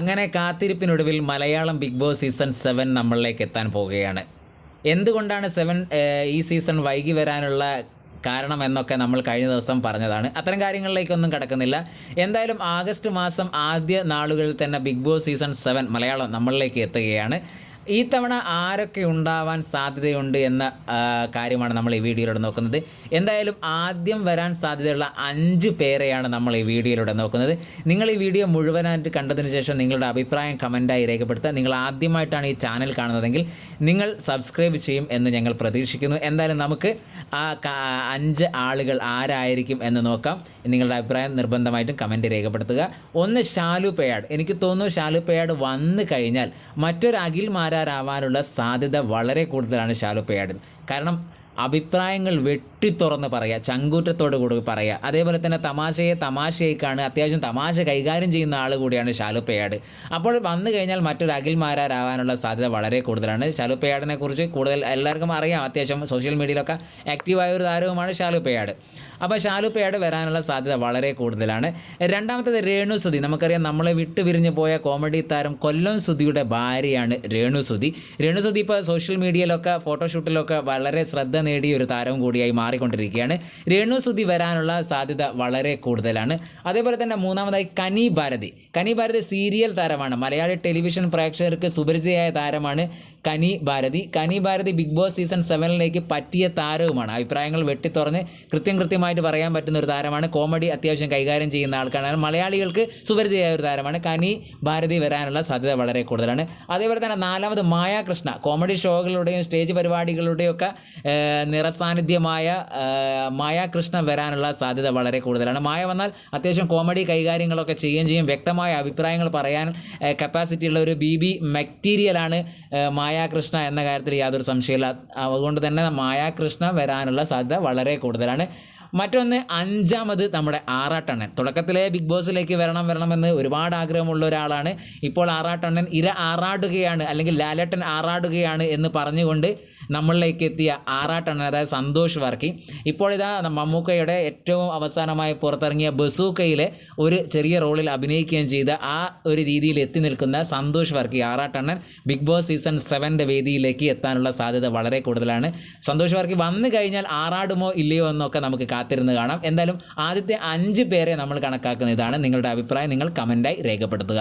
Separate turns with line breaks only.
അങ്ങനെ കാത്തിരിപ്പിനൊടുവിൽ Malayalam Bigg Boss season seven നമ്മളിലേക്ക് എത്താൻ പോവുകയാണ്. എന്തുകൊണ്ടാണ് സെവൻ ഈ സീസൺ വൈകി വരാനുള്ള കാരണം എന്നൊക്കെ നമ്മൾ കഴിഞ്ഞ ദിവസം പറഞ്ഞതാണ്. അത്തരം കാര്യങ്ങളിലേക്കൊന്നും കിടക്കുന്നില്ല. എന്തായാലും ആഗസ്റ്റ് മാസം ആദ്യ നാളുകളിൽ തന്നെ Bigg Boss season seven Malayalam നമ്മളിലേക്ക് എത്തുകയാണ്. ഈ തവണ ആരൊക്കെ ഉണ്ടാവാൻ സാധ്യതയുണ്ട് എന്ന കാര്യമാണ് നമ്മൾ ഈ വീഡിയോയിലൂടെ നോക്കുന്നത്. എന്തായാലും ആദ്യം വരാൻ സാധ്യതയുള്ള അഞ്ച് പേരെയാണ് നമ്മൾ ഈ വീഡിയോയിലൂടെ നോക്കുന്നത്. നിങ്ങൾ ഈ വീഡിയോ മുഴുവനായിട്ട് കണ്ടതിന് ശേഷം നിങ്ങളുടെ അഭിപ്രായം കമന്റായി രേഖപ്പെടുത്തുക. നിങ്ങൾ ആദ്യമായിട്ടാണ് ഈ ചാനൽ കാണുന്നതെങ്കിൽ നിങ്ങൾ സബ്സ്ക്രൈബ് ചെയ്യും എന്ന് ഞങ്ങൾ പ്രതീക്ഷിക്കുന്നു. എന്തായാലും നമുക്ക് ആ അഞ്ച് ആളുകൾ ആരായിരിക്കും എന്ന് നോക്കാം. നിങ്ങളുടെ അഭിപ്രായം നിർബന്ധമായിട്ടും കമന്റ് രേഖപ്പെടുത്തുക. ഒന്ന് ഷാലു പേയാട് എനിക്ക് തോന്നുന്നു ഷാലു പേയാട് വന്നു കഴിഞ്ഞാൽ മറ്റൊരു അഖിൽ മാരാരാവാനുള്ള സാധ്യത വളരെ കൂടുതലാണ് ഷാലു പേയാടിൽ കാരണം അഭിപ്രായങ്ങൾ വെട്ടിത്തുറന്ന് പറയുക ചങ്കൂറ്റത്തോട് കൂടി പറയുക അതേപോലെ തന്നെ തമാശയെ തമാശയായി കാണുക അത്യാവശ്യം തമാശ കൈകാര്യം ചെയ്യുന്ന ആൾ കൂടിയാണ് ശാലുപ്പയാട്. അപ്പോൾ വന്നു കഴിഞ്ഞാൽ മറ്റൊരു അഖിൽമാരാരാവാനുള്ള സാധ്യത വളരെ കൂടുതലാണ്. ശാലുപ്പയാടിനെ കുറിച്ച് കൂടുതൽ എല്ലാവർക്കും അറിയാം. അത്യാവശ്യം സോഷ്യൽ മീഡിയയിലൊക്കെ ആക്റ്റീവായ ഒരു താരവുമാണ് ശാലുപ്പയാട്. അപ്പോൾ ശാലുപ്പയാട് വരാനുള്ള സാധ്യത വളരെ കൂടുതലാണ്. രണ്ടാമത്തത് രേണു സുധി. നമുക്കറിയാം നമ്മളെ വിട്ടു പിരിഞ്ഞു പോയ കോമഡി താരം കൊല്ലം സുധിയുടെ ഭാര്യയാണ് രേണു സുധി. രേണു സുധി ഇപ്പോൾ സോഷ്യൽ മീഡിയയിലൊക്കെ ഫോട്ടോഷൂട്ടിലൊക്കെ വളരെ ശ്രദ്ധ നേടിയ ഒരു താരവും കൂടിയായി മാറിക്കൊണ്ടിരിക്കുകയാണ്. രേണു സുധി വരാനുള്ള സാധ്യത വളരെ കൂടുതലാണ്. അതേപോലെ തന്നെ മൂന്നാമതായി കനി ഭാരതി. കനി ഭാരതി സീരിയൽ താരമാണ്. മലയാളി ടെലിവിഷൻ പ്രേക്ഷകർക്ക് സുപരിചിതയായ താരമാണ് Kani Bharathi. Kani Bharathi Bigg Boss season സെവനിലേക്ക് പറ്റിയ താരവുമാണ്. അഭിപ്രായങ്ങൾ വെട്ടിത്തുറന്ന് കൃത്യം കൃത്യമായിട്ട് പറയാൻ പറ്റുന്ന ഒരു താരമാണ്. കോമഡി അത്യാവശ്യം കൈകാര്യം ചെയ്യുന്ന ആൾക്കാരാണ്. മലയാളികൾക്ക് സുപരിചിതയായ ഒരു താരമാണ്. കനി ഭാരതി വരാനുള്ള സാധ്യത വളരെ കൂടുതലാണ്. അതേപോലെ തന്നെ നാലാമത് മായാകൃഷ്ണ. കോമഡി ഷോകളുടെയും സ്റ്റേജ് പരിപാടികളുടെയും ഒക്കെ നിറസാന്നിധ്യമായ മായാകൃഷ്ണ കൃഷ്ണ വരാനുള്ള സാധ്യത വളരെ കൂടുതലാണ്. മായ വന്നാൽ അത്യാവശ്യം കോമഡി കൈകാര്യങ്ങളൊക്കെ ചെയ്യുകയും ചെയ്യും. വ്യക്തമായ അഭിപ്രായങ്ങൾ പറയാൻ കപ്പാസിറ്റി ഉള്ള ഒരു ബി ബി മെറ്റീരിയലാണ് മായാകൃഷ്ണ എന്ന കാര്യത്തിൽ യാതൊരു സംശയമില്ല. അതുകൊണ്ട് തന്നെ മായാകൃഷ്ണ വരാനുള്ള സാധ്യത വളരെ കൂടുതലാണ്. മറ്റൊന്ന് അഞ്ചാമത് നമ്മുടെ ആറാട്ടണ്ണൻ. തുടക്കത്തിലെ ബിഗ് ബോസിലേക്ക് വരണം വരണമെന്ന് ഒരുപാട് ആഗ്രഹമുള്ള ഒരാളാണ്. ഇപ്പോൾ ആറാട്ടണ്ണൻ ഇര ആറാടുകയാണ് അല്ലെങ്കിൽ ലാലേട്ടൻ ആറാടുകയാണ് എന്ന് പറഞ്ഞുകൊണ്ട് നമ്മളിലേക്ക് എത്തിയ ആറാട്ടണ്ണൻ അതായത് സന്തോഷ് വർക്കി. ഇപ്പോൾ ഇതാ മമ്മൂക്കയുടെ ഏറ്റവും അവസാനമായി പുറത്തിറങ്ങിയ ബസൂക്കയിലെ ഒരു ചെറിയ റോളിൽ അഭിനയിക്കുകയും ചെയ്ത ആ ഒരു രീതിയിൽ എത്തി നിൽക്കുന്ന സന്തോഷ് വർക്കി ആറാട്ടണ്ണൻ ബിഗ് ബോസ് സീസൺ സെവന്റെ വേദിയിലേക്ക് എത്താനുള്ള സാധ്യത വളരെ കൂടുതലാണ്. സന്തോഷ് വർക്കി വന്നു കഴിഞ്ഞാൽ ആറാടുമോ ഇല്ലയോ എന്നൊക്കെ നമുക്ക് കാത്തിരുന്ന് കാണാം. എന്തായാലും ആദ്യത്തെ അഞ്ച് പേരെ നമ്മൾ കണക്കാക്കുന്ന ഇതാണ് നിങ്ങളുടെ അഭിപ്രായം നിങ്ങൾ കമന്റായി രേഖപ്പെടുത്തുക.